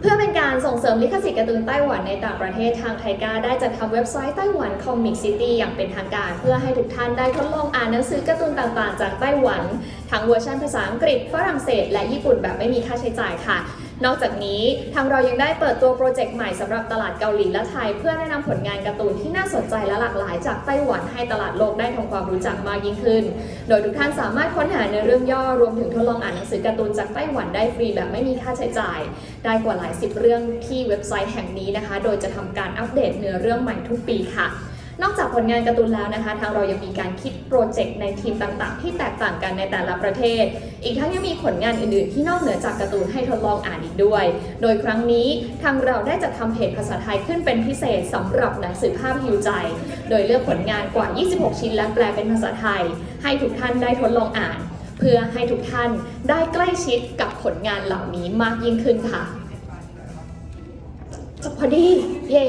เพื่อเป็นการส่งเสริมลิขสิทธิ์การ์ตูนไต้หวันในต่างประเทศทางไทกาได้จัดทำเว็บไซต์ไต้หวันคอมิกซิตี้อย่างเป็นทางการ เพื่อให้ทุกท่านได้ทดลองอ่านหนังสือการ์ตูนต่างๆ จากไต้หวัน ทั้งเวอร์ชันภาษาอังกฤษฝรั่งเศส และญี่ปุ่นแบบไม่มีค่าใช้จ่ายค่ะ นอกจากนี้ทางเรายังได้เปิดตัวโปรเจกต์ใหม่สำหรับตลาดเกาหลีและไทย เพื่อแนะนำผลงานการ์ตูนที่น่าสนใจและหลากหลายจากไต้หวันให้ตลาดโลกได้ทำความรู้จักมากยิ่งขึ้น โดยทุกท่านสามารถค้นหาในอเรื่องย่อรวมถึงทดลองอ่านหนังสือการ์ตูนจากไต้หวันได้ฟรีแบบไม่มีค่าใช้จ่าย ได้กว่าหลายสิบเรื่องที่เว็บไซต์แห่งนี้นะคะ โดยจะทำการอัปเดตเนื้อเรื่องใหม่ทุกปีค่ะ นอกจากผลงานการ์ตูนแล้วนะคะ ทางเรายังมีการคิดโปรเจกต์ในทีมต่างๆ ที่แตกต่างกันในแต่ละประเทศ อีกทั้งยังมีผลงานอื่นๆ ที่นอกเหนือจากการ์ตูนให้ทดลองอ่านอีกด้วย โดยครั้งนี้ทางเราได้จัดทำเพจภาษาไทยขึ้นเป็นพิเศษสำหรับหนังสือภาพฮิวใจ โดยเลือกผลงานกว่า 26 ชิ้นและแปลเป็นภาษาไทย ให้ทุกท่านได้ทดลองอ่าน เพื่อให้ทุกท่านได้ใกล้ชิดกับผลงานเหล่านี้มากยิ่งขึ้นค่ะจบพอดี เย่